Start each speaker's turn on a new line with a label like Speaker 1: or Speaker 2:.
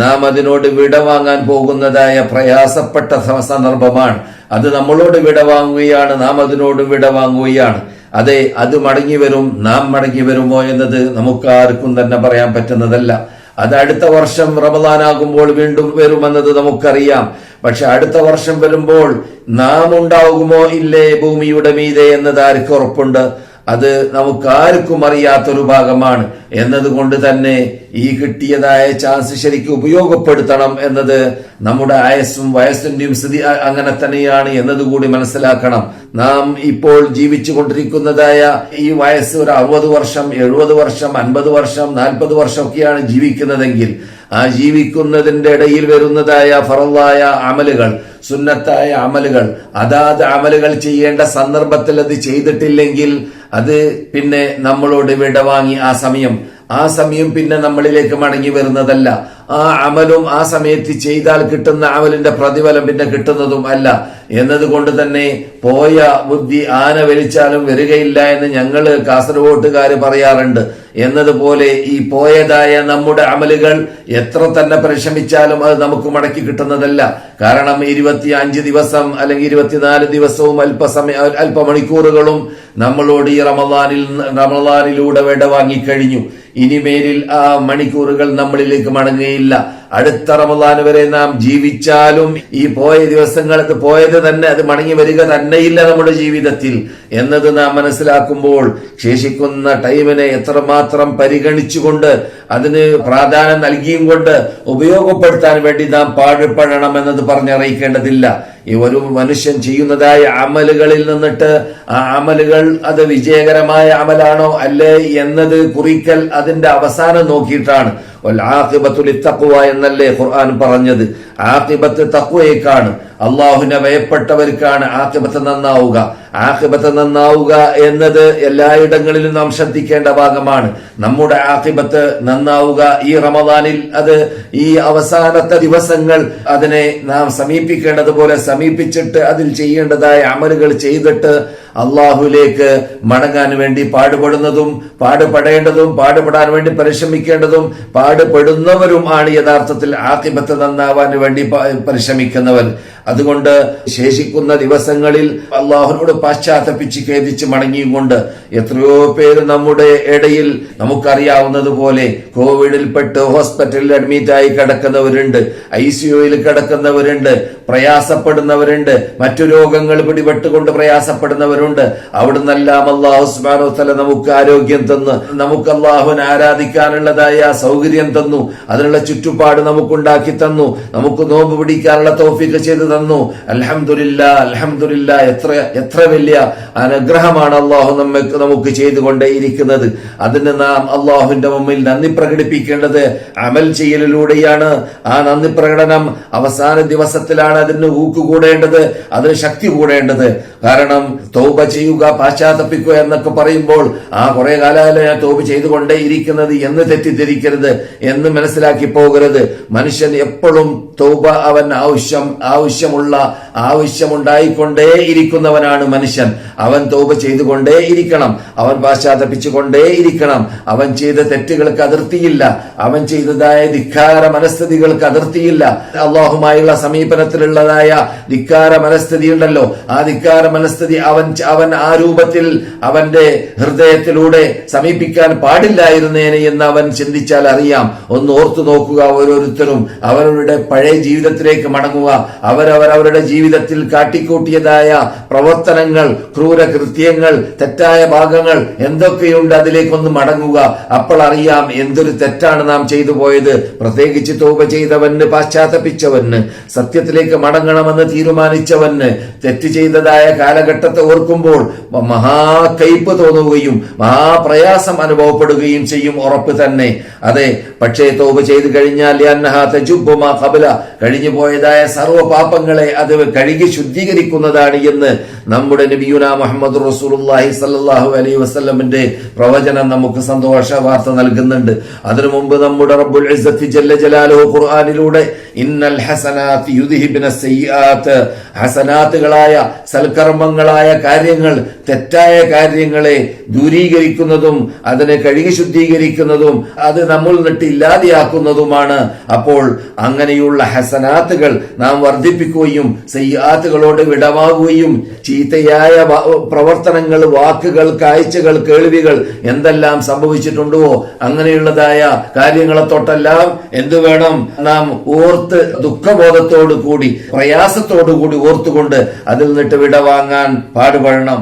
Speaker 1: നാം അതിനോട് വിടവാങ്ങാൻ പോകുന്നതായ പ്രയാസപ്പെട്ട സന്ദർഭമാണ്. അത് നമ്മളോട് വിടവാങ്ങുകയാണ് നാം അതിനോട് വിടവാങ്ങുകയാണ് അതെ അത് മടങ്ങി വരും നാം മടങ്ങി വരുമോ എന്നത് നമുക്ക് ആർക്കും തന്നെ പറയാൻ പറ്റുന്നതല്ല. അത് അടുത്ത വർഷം റമദാനാകുമ്പോൾ വീണ്ടും വരുമെന്നത് നമുക്കറിയാം. പക്ഷെ അടുത്ത വർഷം വരുമ്പോൾ നാം ഉണ്ടാകുമോ ഇല്ലേ ഭൂമിയുടെ മീതെ എന്നത് ആർക്ക് ഉറപ്പുണ്ട്? അത് നമുക്കാർക്കും അറിയാത്തൊരു ഭാഗമാണ്. എന്നതുകൊണ്ട് തന്നെ ഈ കിട്ടിയതായ ചാൻസ് ശരിക്കും ഉപയോഗപ്പെടുത്തണം എന്നത് നമ്മുടെ ആയസും വയസ്സിന്റെയും സ്ഥിതി അങ്ങനെ തന്നെയാണ് എന്നതുകൂടി മനസ്സിലാക്കണം. നാം ഇപ്പോൾ ജീവിച്ചു കൊണ്ടിരിക്കുന്നതായ ഈ വയസ്സ് ഒരു അറുപത് വർഷം എഴുപത് വർഷം അൻപത് വർഷം നാൽപ്പത് വർഷം ഒക്കെയാണ് ജീവിക്കുന്നതെങ്കിൽ ആ ജീവിക്കുന്നതിന്റെ ഇടയിൽ വരുന്നതായ ഫറലായ അമലുകൾ സുന്നത്തായ അമലുകൾ അതാത് അമലുകൾ ചെയ്യേണ്ട സന്ദർഭത്തിൽ അത് ചെയ്തിട്ടില്ലെങ്കിൽ അത് പിന്നെ നമ്മളോട് വിടവാങ്ങി ആ സമയം ആ സമയം പിന്നെ നമ്മളിലേക്ക് മടങ്ങി വരുന്നതല്ല. ആ അമലും ആ സമയത്ത് ചെയ്താൽ കിട്ടുന്ന അമലിന്റെ പ്രതിഫലം പിന്നെ കിട്ടുന്നതും അല്ല. എന്നതുകൊണ്ട് തന്നെ പോയ ബുദ്ധി ആന വലിച്ചാലും വരികയില്ല എന്ന് ഞങ്ങൾ കാസർഗോട്ടുകാർ പറയാറുണ്ട്. എന്നതുപോലെ ഈ പോയതായ നമ്മുടെ അമലുകൾ എത്ര തന്നെ പരിശ്രമിച്ചാലും അത് നമുക്ക് മടക്കി കിട്ടുന്നതല്ല. കാരണം ഇരുപത്തി അഞ്ച് ദിവസം അല്ലെങ്കിൽ ഇരുപത്തിനാല് ദിവസവും അല്പസമയ അല്പമണിക്കൂറുകളും നമ്മളോട് ഈ റമദാനിൽ റമദാനിലൂടെ വിട വാങ്ങിക്കഴിഞ്ഞു ഇനിമേലിൽ ആ മണിക്കൂറുകൾ നമ്മളിലേക്ക് മടങ്ങുകയില്ല അടുത്ത റമദാൻ വരെ നാം ജീവിച്ചാലും ഈ പോയ ദിവസങ്ങൾക്ക് പോയത് തന്നെ അത് മടങ്ങി വരിക തന്നെയില്ല നമ്മുടെ ജീവിതത്തിൽ എന്നത് നാം മനസ്സിലാക്കുമ്പോൾ ശേഷിക്കുന്ന ടൈമിനെ എത്രമാത്രം പരിഗണിച്ചുകൊണ്ട് അതിന് പ്രാധാന്യം നൽകിയും കൊണ്ട് ഉപയോഗപ്പെടുത്താൻ വേണ്ടി നാം പാടുപെടണം എന്നത് പറഞ്ഞറിയിക്കേണ്ടതില്ല. ഈ ഒരു മനുഷ്യൻ ചെയ്യുന്നതായ അമലുകളിൽ നിന്നിട്ട് ആ അമലുകൾ അത് വിജയകരമായ അമലാണോ അല്ലേ എന്നത് കുറിക്കൽ അതിന്റെ അവസാനം നോക്കിയിട്ടാണ്. എന്നല്ലേ ഖുർആൻ പറഞ്ഞത്? ആഖിബത്ത് തഖ്വയേക്കാണ്. അള്ളാഹുവിനെ ഭയപ്പെട്ടവർക്കാണ് ആഖിബത്ത് നന്നാവുക. ആഖിബത്ത് നന്നാവുക എന്നത് എല്ലായിടങ്ങളിലും നാം ശ്രദ്ധിക്കേണ്ട ഭാഗമാണ്. നമ്മുടെ ആഹിബത്ത് നന്നാവുക ഈ റമദാനിൽ അത് ഈ അവസാനത്തെ ദിവസങ്ങൾ അതിനെ നാം സമീപിക്കേണ്ടതുപോലെ സമീപിച്ചിട്ട് അതിൽ ചെയ്യേണ്ടതായ അമലുകൾ ചെയ്തിട്ട് അള്ളാഹുലേക്ക് മടങ്ങാൻ വേണ്ടി പാടുപെടുന്നതും പാടുപെടേണ്ടതും പാടുപെടാൻ വേണ്ടി പരിശ്രമിക്കേണ്ടതും പാടുപെടുന്നവരും ആണ് യഥാർത്ഥത്തിൽ ആക്കിബത്ത് നന്നാവാൻ വേണ്ടി പരിശ്രമിക്കുന്നവർ. അതുകൊണ്ട് ശേഷിക്കുന്ന ദിവസങ്ങളിൽ അള്ളാഹുനോട് പാശ്ചാത്തപ്പിച്ച് ഖേദിച്ച് മടങ്ങിയും കൊണ്ട് എത്രയോ പേര് നമ്മുടെ ഇടയിൽ നമുക്കറിയാവുന്നതുപോലെ കോവിഡിൽപ്പെട്ട് ഹോസ്പിറ്റലിൽ അഡ്മിറ്റ് ആയി കിടക്കുന്നവരുണ്ട് ഐ സിയുയിൽ കിടക്കുന്നവരുണ്ട് പ്രയാസപ്പെടുന്നവരുണ്ട് മറ്റു രോഗങ്ങൾ പിടിപെട്ടുകൊണ്ട് പ്രയാസപ്പെടുന്നവരുണ്ട്. അവിടുന്നെല്ലാം അള്ളാഹു സുബാനോ തല നമുക്ക് ആരോഗ്യം തന്ന് നമുക്ക് അള്ളാഹുവിനെ ആരാധിക്കാനുള്ളതായ സൗകര്യം തന്നു അതിനുള്ള ചുറ്റുപാട് നമുക്കുണ്ടാക്കി തന്നു നമുക്ക് നോമ്പ് പിടിക്കാനുള്ള തോഫിക്ക് ചെയ്തു തന്നു. അൽഹംദുലില്ല അൽഹംദുലില്ല എത്ര എത്ര വലിയ അനുഗ്രഹമാണ് അള്ളാഹു നമുക്ക് നമുക്ക് ചെയ്തുകൊണ്ടേയിരിക്കുന്നത്. അതിന് നാം അള്ളാഹുവിന്റെ മുമ്പിൽ നന്ദി പ്രകടിപ്പിക്കേണ്ടത് അമൽ ചെയ്യലിലൂടെയാണ്. ആ നന്ദി പ്രകടനം അവസാന ദിവസത്തിലാണ് അതിന് ഊക്ക് കൂടേണ്ടത് അതിന് ശക്തി കൂടേണ്ടത്. കാരണം തോപ ചെയ്യുക പാശ്ചാത്തപ്പിക്കുക എന്നൊക്കെ പറയുമ്പോൾ ആ കുറെ കാലമല്ല ഞാൻ തോപ് ചെയ്തുകൊണ്ടേയിരിക്കുന്നത് എന്ന് തെറ്റിദ്ധരിക്കരുത് എന്ന് മനസ്സിലാക്കി പോകരുത്. മനുഷ്യൻ എപ്പോഴും തൗബ അവൻ ആവശ്യം ആവശ്യമുള്ള ആവശ്യമുണ്ടായിക്കൊണ്ടേ ഇരിക്കുന്നവനാണ് മനുഷ്യൻ. അവൻ തോപ ചെയ്തുകൊണ്ടേ ഇരിക്കണം അവൻ പാശ്ചാത്തപ്പിച്ചുകൊണ്ടേ ഇരിക്കണം അവൻ ചെയ്ത തെറ്റുകൾക്ക് അതിർത്തിയില്ല. അവൻ ചെയ്തതായ ധിക്കാര മനസ്ഥിതികൾക്ക് അതിർത്തിയില്ല. അള്ളാഹുമായുള്ള സമീപനത്തിലുള്ളതായ ധിക്കാര മനസ്ഥിതി ഉണ്ടല്ലോ. ആ ധിക്കാര മനസ്ഥിതി അവൻ അവൻ ആ രൂപത്തിൽ അവന്റെ ഹൃദയത്തിലൂടെ സമീപിക്കാൻ പാടില്ലായിരുന്നേനെ എന്ന് അവൻ ചിന്തിച്ചാൽ അറിയാം. ഒന്ന് ഓർത്തു നോക്കുക ഓരോരുത്തരും. അവരുടെ പഴയ ജീവിതത്തിലേക്ക് മടങ്ങുക. അവരവരവരുടെ ജീവിതത്തിൽ കാട്ടിക്കൂട്ടിയതായ പ്രവർത്തനങ്ങൾ ക്രൂര കൃത്യങ്ങൾ തെറ്റായ ഭാഗങ്ങൾ എന്തൊക്കെയുണ്ട് അതിലേക്കൊന്ന് മടങ്ങുക. അപ്പോൾ അറിയാം എന്തൊരു തെറ്റാണ് നാം ചെയ്തു പോയത്. പ്രത്യേകിച്ച് തോപ ചെയ്തവന് പാശ്ചാത്തപിച്ചവന് സത്യത്തിലേക്ക് മടങ്ങണമെന്ന് തീരുമാനിച്ചവന് തെറ്റ് ചെയ്തതായ കാലഘട്ടത്തെ ഓർക്കുമ്പോൾ മഹാ കയ്പ് തോന്നുകയും മഹാപ്രയാസം അനുഭവപ്പെടുകയും ചെയ്യും ഉറപ്പ് തന്നെ. അതെ പക്ഷേ തോപ ചെയ്തു കഴിഞ്ഞാൽ കഴിഞ്ഞു പോയതായ സർവ പാപങ്ങളെ അത് കഴുകി ശുദ്ധീകരിക്കുന്നതാണ് എന്ന് നമ്മുടെ നബിയുന മുഹമ്മദ് റസൂലുള്ളാഹി സല്ലാഹു അലൈ വസ്ലമിന്റെ പ്രവചനം നമുക്ക് സന്തോഷ വാർത്ത നൽകുന്നുണ്ട്. അതിനു മുമ്പ് നമ്മുടെ റബ്ബുൽ ജല്ല ജലാലോ ഖുർആനിലൂടെ ഇന്നൽ സയ്യാത്ത്. ഹസനാത്തുകളായ സൽക്കർമ്മങ്ങളായ കാര്യങ്ങൾ തെറ്റായ കാര്യങ്ങളെ ദൂരീകരിക്കുന്നതും അതിനെ കഴുകി ശുദ്ധീകരിക്കുന്നതും അത് നമ്മൾ നിട്ട് ഇല്ലാതെയാക്കുന്നതുമാണ്. അപ്പോൾ അങ്ങനെയുള്ള ഹസനാത്തുകൾ നാം വർദ്ധിപ്പിക്കുകയും സയ്യാത്തുകളോട് വിടവാകുകയും ചീത്തയായ പ്രവർത്തനങ്ങൾ വാക്കുകൾ കാഴ്ചകൾ കേൾവികൾ എന്തെല്ലാം സംഭവിച്ചിട്ടുണ്ടോ അങ്ങനെയുള്ളതായ കാര്യങ്ങളെ തൊട്ടെല്ലാം എന്തു വേണം നാം ഓർത്ത് ദുഃഖബോധത്തോടു കൂടി പ്രയാസത്തോടു കൂടി ഓർത്തുകൊണ്ട് അതിൽ നിന്നിട്ട് വിടവാങ്ങാൻ പാടുപെടണം.